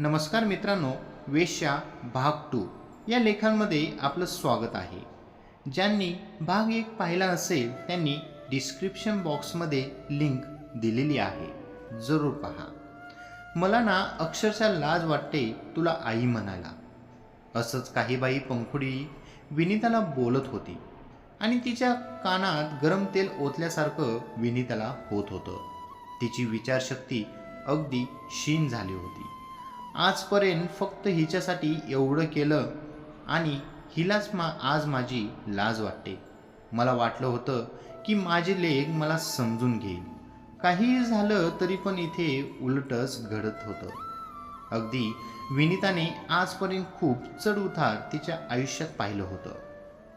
नमस्कार मित्रांनो वेश्या भाग टू या लेखांमध्ये आपलं स्वागत आहे. ज्यांनी भाग एक पाहिला असेल त्यांनी डिस्क्रिप्शन बॉक्समध्ये लिंक दिलेली आहे. जरूर पहा. मला ना अक्षरशः लाज वाटते तुला आई म्हणायला. असंच काही बाई पंखुडी विनिताला बोलत होती आणि तिच्या कानात गरम तेल ओतल्यासारखं विनिताला होत होतं. तिची विचारशक्ती अगदी क्षीण झाली होती. आजपर्यंत फक्त हिच्यासाठी एवढं केलं आणि हिलाच मा आज माझी लाज वाटते. मला वाटलं होतं की माझे लेख मला समजून घेईल. काहीही झालं तरी पण इथे उलटच घडत होतं. अगदी विनिताने आजपर्यंत खूप चढ उतार तिच्या आयुष्यात पाहिलं होतं.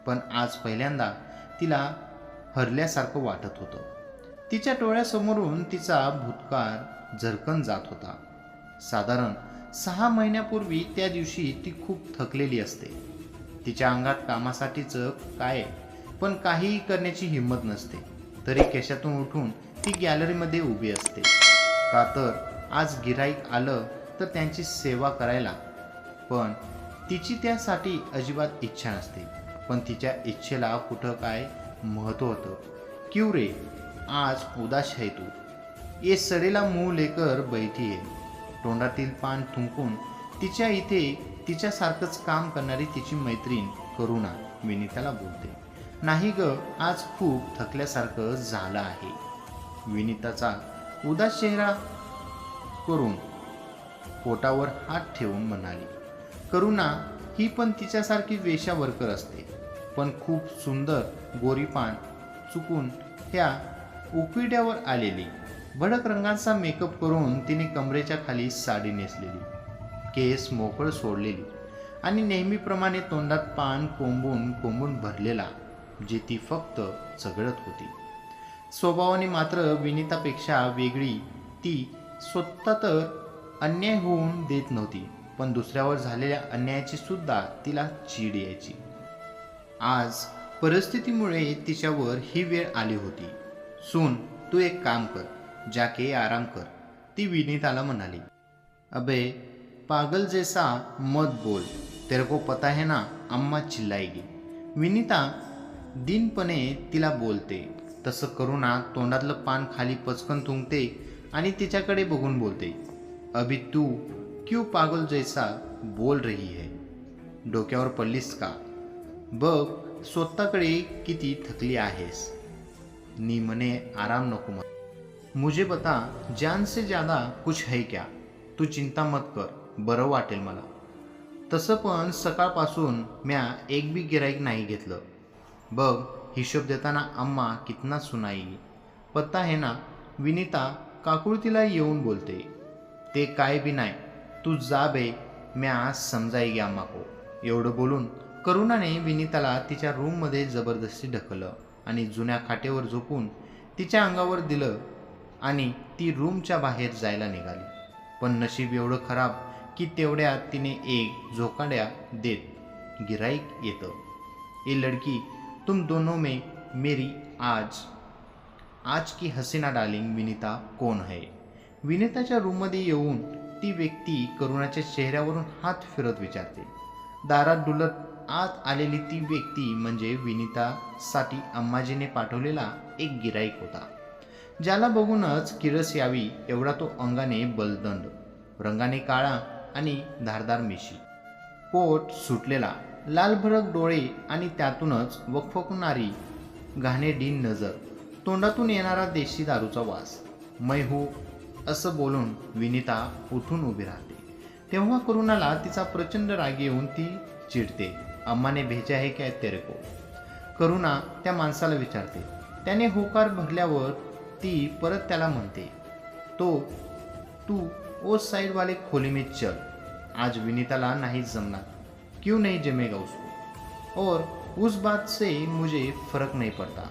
पण आज पहिल्यांदा तिला हरल्यासारखं वाटत होतं. तिच्या डोळ्यासमोरून तिचा भूतकाळ झरकन जात होता. साधारण सहा महिन्यापूर्वी त्या दिवशी ती खूप थकलेली असते. तिच्या अंगात कामासाठीचं काय? पण काहीही करण्याची हिंमत नसते. तरी केशातून उठून ती गॅलरीमध्ये उभी असते. का तर आज गिराईक आलं तर त्यांची सेवा करायला. पण तिची त्यासाठी अजिबात इच्छा नसते. पण तिच्या इच्छेला कुठं काय महत्त्व होतं? क्यू रे आज उदास है तू. ये सडेला मूळ लेकर बैठी आहे. तोंडातील पान थुंकून तिच्या इथे तिच्यासारखंच काम करणारी तिची मैत्रीण करुणा विनिताला बोलते. नाही ग आज खूप थकल्यासारखं झालं आहे. विनिताचा उदास चेहरा करून पोटावर हात ठेवून म्हणाली करुणा ही पण तिच्यासारखी वेशा वर्कर असते. पण खूप सुंदर गोरीपान चुकून ह्या उकिड्यावर आलेली भडक रंगांचा मेकअप करून तिने कमरेच्या खाली साडी नेसलेली केस मोकळ सोडलेली आणि नेहमीप्रमाणे तोंडात पान कोंबून कोंबून भरलेला जे ती फक्त चघळत होती. स्वभावाने मात्र विनितापेक्षा वेगळी ती स्वतः तर अन्याय होऊन देत नव्हती पण दुसऱ्यावर झालेल्या अन्यायाची सुद्धा तिला चीड यायची. आज परिस्थितीमुळे तिच्यावर ही वेळ आली होती. सून तू एक काम कर. जाके आराम कर ती विनीताला म्हणाली. अबे पागल जैसा मत बोल तेरे को पता है ना अम्मा चिल्लाएगी. विनीता दिनपणे तिला बोलते तसं करुणा तोंडातलं पान खाली पचकन थुंकते आणि तिच्याकडे बघून बोलते अभी तू क्यू पागल जैसा बोल रही है? डोक्यावर पडलीस का? बघ स्वतःकडे किती थकली आहेस. नी मने आराम नको मत मुझे बता जान से ज़्यादा कुछ है क्या? तू चिंता मत कर बरं वाटेल मला. तसं पण सकाळपासून म्या एक बी गिराईक नाही घेतलं. बघ हिशोब देताना अम्मा कितना सुनाई. पत्ता आहे ना विनिता काकुळतीला येऊन बोलते. ते काय बी नाही तू जा बे म्या समजाई अम्मा को एवढं बोलून करुणाने विनिताला तिच्या रूममध्ये जबरदस्ती ढकलं आणि जुन्या खाटेवर झोपून तिच्या अंगावर दिलं आणि ती रूमच्या बाहेर जायला निघाली. पण नशीब एवढं खराब की तेवढ्यात तिने एक झोकाड्या देत गिराईक येतं. ए लड़की तुम दोनों में मेरी आज. आज की हसीना डार्लिंग विनिता कोण है? विनिताच्या रूममध्ये येऊन ती व्यक्ती करुणाच्या चेहऱ्यावरून हात फिरत विचारते. दारात डुलत आत आलेली ती व्यक्ती म्हणजे विनितासाठी अम्माजीने पाठवलेला एक गिराईक होता. ज्याला बघूनच किरस यावी एवढा तो अंगाने बलदंड रंगाने काळा आणि धारदार मिशी. पोट सुटलेला लालभरक डोळे आणि त्यातूनच वखवकणारी घाणेडी नजर तोंडातून येणारा देशी दारूचा वास. मै हो असं बोलून विनिता उठून उभी राहते. तेव्हा करुणाला तिचा प्रचंड राग येऊन ती चिडते. अम्माने भेजा आहे काय तेरेको करुणा त्या माणसाला विचारते. त्याने होकार भरल्यावर ती परत त्याला म्हणते तो तू ओ साइड वाले खोली में चल. आज विनीताला नहीं जमना क्यों नहीं जमेगा उसको? और उस बात से मुझे फर्क नहीं पड़ता.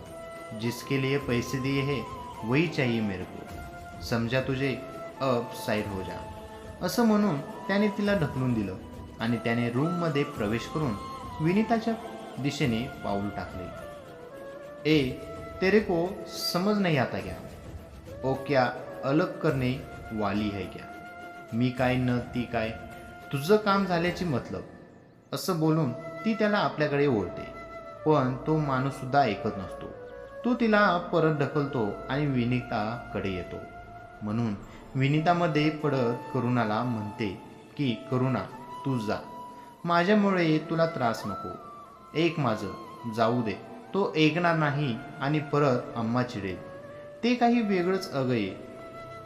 जिसके लिए पैसे दिए हैं वही चाहिए मेरे को. समजा तुझे? अब साईड हो जा. असं म्हणून त्याने तिला ढकलून दिलं आणि त्याने रूममध्ये प्रवेश करून विनीताच्या दिशेने पाऊल टाकले. ए तेरे को समझ नहीं आता क्या? ओ क्या अलग करणे वाली है क्या? मी काय न ती काय? तुझं काम झाल्याची मतलब. असं बोलून ती त्याला आपल्याकडे ओढते. पण तो माणूससुद्धा ऐकत नसतो. तो तिला परत ढकलतो आणि विनिताकडे येतो. म्हणून विनितामध्ये पडत करुणाला म्हणते की करुणा तू जा. माझ्यामुळे तुला त्रास नको. एक माझं. जाऊ दे. तो ऐकणार नाही आणि परत अम्मा चिडेल ते काही वेगळंच अगये.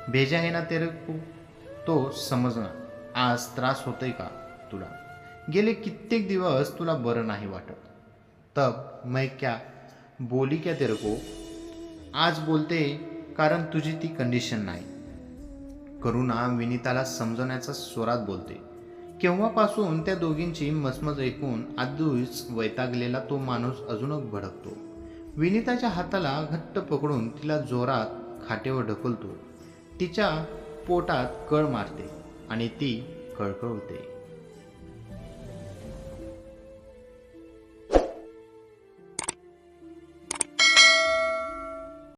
भेजा आहे ना तेरे को तो समजणार. आज त्रास होतोय का तुला? गेले कित्येक दिवस तुला बरं नाही वाटत. तब मैं क्या बोली क्या तेरे को आज बोलते कारण तुझी ती कंडिशन नाही. करुणा विनीताला समजवण्याचा स्वरात बोलते. केव्हापासून त्या दोघींची मसमज ऐकून आधीच वैतागलेला तो माणूस अजूनच भडकतो. विनिताच्या हाताला घट्ट पकडून तिला जोरात खाटेवर ढकलतो. तिच्या पोटात कळ मारते आणि ती कळकळते